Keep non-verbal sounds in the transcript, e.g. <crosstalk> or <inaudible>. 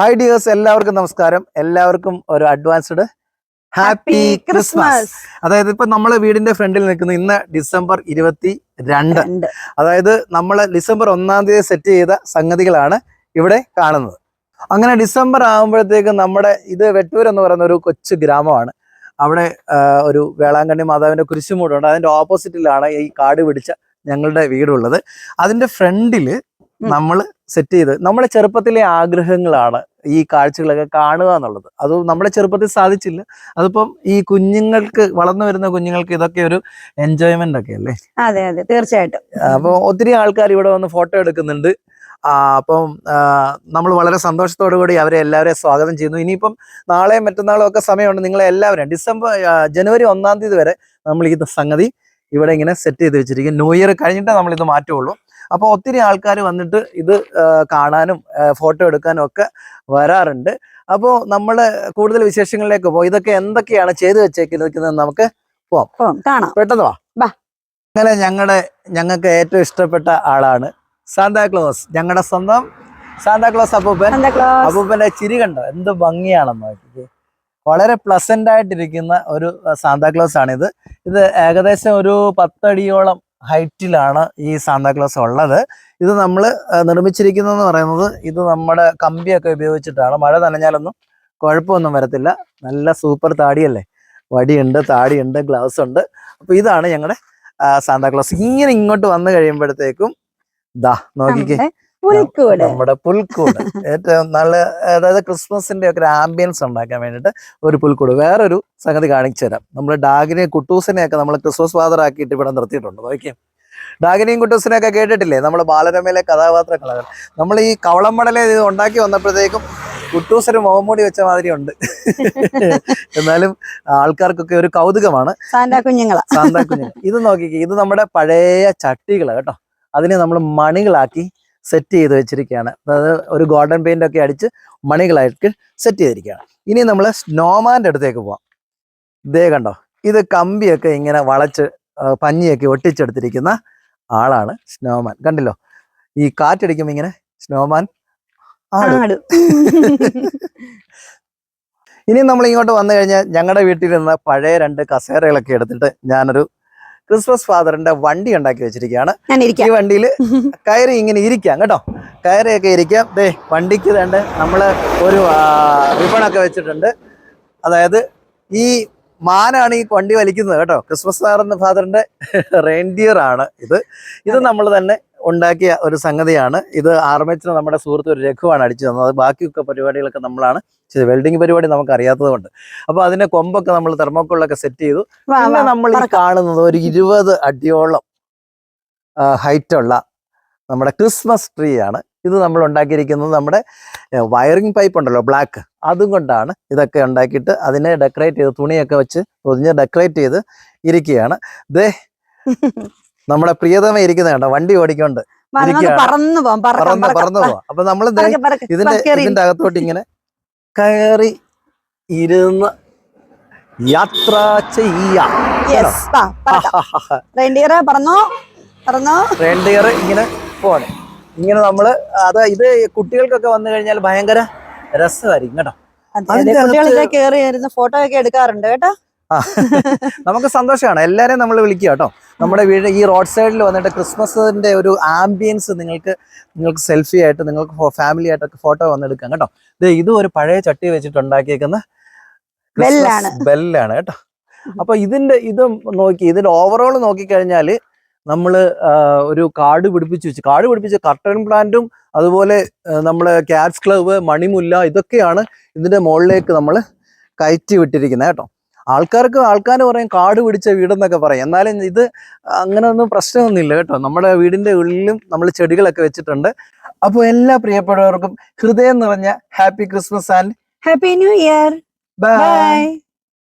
Hi dears എല്ലാവർക്കും നമസ്കാരം. എല്ലാവർക്കും ഒരു അഡ്വാൻസ്ഡ് ഹാപ്പി ക്രിസ്മസ് അതായത് ഇപ്പൊ നമ്മളെ വീടിന്റെ ഫ്രണ്ടിൽ നിൽക്കുന്ന ഇന്ന് ഡിസംബർ ഇരുപത്തി രണ്ട്. അതായത് നമ്മൾ ഡിസംബർ ഒന്നാം തീയതി സെറ്റ് ചെയ്ത സംഗതികളാണ് ഇവിടെ കാണുന്നത്. അങ്ങനെ ഡിസംബർ ആകുമ്പോഴത്തേക്ക് നമ്മുടെ ഇത് വെട്ടൂർ എന്ന് പറയുന്ന ഒരു കൊച്ചു ഗ്രാമമാണ്. അവിടെ ഒരു വേളാങ്കണ്ണി മാതാവിന്റെ കുരിശുമൂടുണ്ട്. അതിന്റെ ഓപ്പോസിറ്റിലാണ് ഈ കാട് പിടിച്ച ഞങ്ങളുടെ വീടുള്ളത്. അതിന്റെ ഫ്രണ്ടിൽ നമ്മൾ സെറ്റ് ചെയ്ത് നമ്മുടെ ചെറുപ്പത്തിലെ ആഗ്രഹങ്ങളാണ് ഈ കാഴ്ചകളൊക്കെ കാണുക എന്നുള്ളത്. അത് നമ്മുടെ ചെറുപ്പത്തിൽ സാധിച്ചില്ല. അതിപ്പം ഈ കുഞ്ഞുങ്ങൾക്ക് വളർന്നു വരുന്ന കുഞ്ഞുങ്ങൾക്ക് ഇതൊക്കെ ഒരു എൻജോയ്മെന്റ് ഒക്കെ അല്ലേ? അതെ അതെ. തീർച്ചയായിട്ടും. അപ്പൊ ഒത്തിരി ആൾക്കാർ ഇവിടെ വന്ന് ഫോട്ടോ എടുക്കുന്നുണ്ട്. ആ, അപ്പം നമ്മൾ വളരെ സന്തോഷത്തോടു കൂടി അവരെ എല്ലാവരെയും സ്വാഗതം ചെയ്യുന്നു. ഇനിയിപ്പം നാളെയും മറ്റന്നാളും ഒക്കെ സമയമുണ്ട്. നിങ്ങളെ എല്ലാവരും ഡിസംബർ ജനുവരി ഒന്നാം തീയതി വരെ നമ്മൾ ഈ സംഗതി ഇവിടെ ഇങ്ങനെ സെറ്റ് ചെയ്ത് വെച്ചിരിക്കും ന്യൂ ഇയർ കഴിഞ്ഞിട്ടേ നമ്മൾ ഇത് മാറ്റുള്ളൂ അപ്പോൾ ഒത്തിരി ആൾക്കാർ വന്നിട്ട് ഇത് കാണാനും ഫോട്ടോ എടുക്കാനും ഒക്കെ വരാറുണ്ട്. അപ്പോൾ നമ്മൾ കൂടുതൽ വിശേഷങ്ങളിലേക്ക് പോകും ഇതൊക്കെ എന്തൊക്കെയാണ് ചെയ്തു വെച്ചേക്കുന്നത് നമുക്ക് പോവാം. കാണാം. പെട്ടെന്ന് വാ. അങ്ങനെ ഞങ്ങളുടെ ഞങ്ങൾക്ക് ഏറ്റവും ഇഷ്ടപ്പെട്ട ആളാണ് സാന്താക്ലോസ് ഞങ്ങളുടെ സ്വന്തം സാന്താക്ലോസ് അപ്പൂപ്പൻ. അപ്പൂപ്പന്റെ ചിരി കണ്ടോ? എന്ത് ഭംഗിയാണെന്ന് നോക്കിയത് വളരെ പ്ലസന്റ് ആയിട്ടിരിക്കുന്ന ഒരു സാന്താക്ലോസ് ആണിത് ഇത് ഏകദേശം ഒരു പത്തടിയോളം ഹൈറ്റിലാണ് ഈ സാന്താക്ലോസ് ഉള്ളത്. ഇത് നമ്മൾ നിർമ്മിച്ചിരിക്കുന്നതെന്ന് പറയുന്നത് ഇത് നമ്മുടെ കമ്പിയൊക്കെ ഉപയോഗിച്ചിട്ടാണ്. മഴ നനഞ്ഞാലൊന്നും കുഴപ്പമൊന്നും വരത്തില്ല. നല്ല സൂപ്പർ താടിയല്ലേ? വടിയുണ്ട് താടിയുണ്ട് ഗ്ലൗസ് ഉണ്ട്. അപ്പോൾ ഇതാണ് ഞങ്ങളുടെ സാന്താക്ലോസ് ഇങ്ങനെ ഇങ്ങോട്ട് വന്നു കഴിയുമ്പോഴത്തേക്കും ദാ നോക്കിക്കേ. പുൽക്കൂട്. നമ്മുടെ പുൽക്കൂട്. ഏറ്റവും നല്ല അതായത് ക്രിസ്മസിന്റെ ഒക്കെ ഒരു ആംബിയൻസ് ഉണ്ടാക്കാൻ വേണ്ടിയിട്ട് ഒരു പുൽക്കൂട്. വേറൊരു സംഗതി കാണിച്ചു തരാം. നമ്മൾ ഡാഗിനെ കുട്ടൂസിനെ ഒക്കെ നമ്മൾ ക്രിസ്മസ് ഫാദർ ആക്കിയിട്ട് ഇവിടെ നിർത്തിയിട്ടുണ്ട്. നോക്കിയേ. ഡാഗിനെയും കുട്ടൂസിനെ ഒക്കെ കേട്ടിട്ടില്ലേ? നമ്മൾ ബാലരമയിലെ കഥാപാത്രങ്ങളാണ് നമ്മൾ ഈ കവളമ്മടലെ ഇത് ഉണ്ടാക്കി വന്നപ്പോഴത്തേക്കും കുട്ടൂസിന് മുഖംമൂടി വെച്ച മാതിരി ഉണ്ട് എന്നാലും ആൾക്കാർക്കൊക്കെ ഒരു കൗതുകമാണ്. കുഞ്ഞുങ്ങളാ. സാന്താ കുഞ്ഞ് ഇത് നോക്കിക്കേ. ഇത് നമ്മുടെ പഴയ ചട്ടികൾ കേട്ടോ. അതിനെ നമ്മൾ മണികളാക്കി സെറ്റ് ചെയ്ത് വെച്ചിരിക്കുകയാണ്. അതായത് ഒരു ഗോൾഡൻ പെയിന്റ് ഒക്കെ അടിച്ച് മണികളായിട്ട് സെറ്റ് ചെയ്തിരിക്കുകയാണ്. ഇനി നമ്മൾ സ്നോമാന്റെ അടുത്തേക്ക് പോവാം. ഇതേ കണ്ടോ ഇത് കമ്പിയൊക്കെ ഇങ്ങനെ വളച്ച് പഞ്ഞിയൊക്കെ ഒട്ടിച്ചെടുത്തിരിക്കുന്ന ആളാണ് സ്നോമാൻ. കണ്ടില്ലോ ഈ കാറ്റടിക്കുമ്പോൾ ഇങ്ങനെ സ്നോമാൻ ആട്. ഇനി നമ്മൾ ഇങ്ങോട്ട് വന്നു കഴിഞ്ഞാൽ ഞങ്ങളുടെ വീട്ടിൽ നിന്ന് പഴയ രണ്ട് കസേരകളൊക്കെ എടുത്തിട്ട് ഞാനൊരു ക്രിസ്മസ് ഫാദറിന്റെ വണ്ടി ഉണ്ടാക്കി വെച്ചിരിക്കുകയാണ്. ഈ വണ്ടിയിൽ കയറി ഇങ്ങനെ ഇരിക്കാം കേട്ടോ. കയറിയൊക്കെ ഇരിക്കാം. ദേ വണ്ടിക്ക് വേണ്ട നമ്മൾ ഒരു റിബണൊക്കെ വെച്ചിട്ടുണ്ട്. അതായത് ഈ മാനാണ് ഈ വണ്ടി വലിക്കുന്നത് കേട്ടോ. ക്രിസ്മസ് ഫാദറിന്റെ ഫാദറിന്റെ റെയിൻഡിയർ ആണ് ഇത്. ഇത് നമ്മൾ തന്നെ ഉണ്ടാക്കിയ ഒരു സംഗതിയാണ്. ഇത് ആർമേച്ചർ നമ്മുടെ സുഹൃത്ത് ഒരു രഘുവാണ് അടിച്ചു തന്നത്. ബാക്കിയൊക്കെ പരിപാടികളൊക്കെ നമ്മളാണ് ചെയ്തത്. വെൽഡിംഗ് പരിപാടി നമുക്ക് അറിയാത്തത് കൊണ്ട് അപ്പൊ അതിന്റെ കൊമ്പൊക്കെ നമ്മൾ തെർമോക്കോളിലൊക്കെ സെറ്റ് ചെയ്തു. പിന്നെ നമ്മൾ ഈ കാണുന്നത് ഒരു ഇരുപത് അടിയോളം ഹൈറ്റുള്ള നമ്മുടെ ക്രിസ്മസ് ട്രീ ആണ് ഇത് നമ്മൾ ഉണ്ടാക്കിയിരിക്കുന്നത് നമ്മുടെ വയറിംഗ് പൈപ്പ് ഉണ്ടല്ലോ ബ്ലാക്ക്. അതും കൊണ്ടാണ് ഇതൊക്കെ ഉണ്ടാക്കിയിട്ട് അതിനെ ഡെക്കറേറ്റ് ചെയ്ത് തുണിയൊക്കെ വെച്ച് പൊതിഞ്ഞ് ഡെക്കറേറ്റ് ചെയ്ത് ഇരിക്കുകയാണ്. ദേ <laughs> നമ്മുടെ പ്രിയതമ ഇരിക്കുന്ന കണ്ടോ? വണ്ടി ഓടിക്കൊണ്ട്. പറന്നു പോവാം പറന്ന് പറന്നു പോവാം. അപ്പൊ നമ്മൾ. ഇതിന്റെ ഇതിന്റെ അകത്തോട്ട് ഇങ്ങനെ കയറി ഇരുന്ന് യാത്ര ചെയ്യാം. റെയിൻഡിയർ ഇങ്ങനെ പോവാണ്. ഇങ്ങനെ നമ്മൾ അത് ഇത് കുട്ടികൾക്കൊക്കെ വന്നു കഴിഞ്ഞാൽ ഭയങ്കര രസമായിരിക്കും കേട്ടോ? ഫോട്ടോ ഒക്കെ എടുക്കാറുണ്ട് കേട്ടോ. നമുക്ക് സന്തോഷമാണ്. എല്ലാരെയും നമ്മൾ വിളിക്കുക കേട്ടോ. നമ്മുടെ വീട് ഈ റോഡ് സൈഡിൽ വന്നിട്ട് ക്രിസ്മസിന്റെ ഒരു ആംബിയൻസ് നിങ്ങൾക്ക് നിങ്ങൾക്ക് സെൽഫി ആയിട്ട് നിങ്ങൾക്ക് ഫാമിലി ആയിട്ടൊക്കെ ഫോട്ടോ വന്നെടുക്കാം കേട്ടോ. ഇതും ഒരു പഴയ ചട്ടി വെച്ചിട്ട് ഉണ്ടാക്കിയേക്കുന്ന ബെല്ലാണ്. ബെല്ലാണ് കേട്ടോ. അപ്പൊ ഇതിന്റെ ഇത് നോക്കി ഇതിന്റെ ഓവറോൾ നോക്കിക്കഴിഞ്ഞാൽ നമ്മൾ ആ, ഒരു കാട് പിടിപ്പിച്ച് വെച്ച് കാട് പിടിപ്പിച്ച് കർട്ടൻ പ്ലാന്റും അതുപോലെ നമ്മൾ ക്യാറ്റ്സ് ക്ലബ് മണിമുല്ല ഇതൊക്കെയാണ് ഇതിന്റെ മുകളിലേക്ക് നമ്മൾ കയറ്റി വിട്ടിരിക്കുന്നത് കേട്ടോ. ആൾക്കാർക്ക് ആൾക്കാർ പറയും കാട് പിടിച്ച വീടെന്നൊക്കെ പറയും. എന്നാലും ഇത് അങ്ങനെ ഒന്നും പ്രശ്നമൊന്നുമില്ല കേട്ടോ. നമ്മുടെ വീടിന്റെ ഉള്ളിലും നമ്മൾ ചെടികളൊക്കെ വെച്ചിട്ടുണ്ട്. അപ്പോൾ എല്ലാ പ്രിയപ്പെട്ടവർക്കും ഹൃദയം നിറഞ്ഞ happy Christmas and happy new year bye bye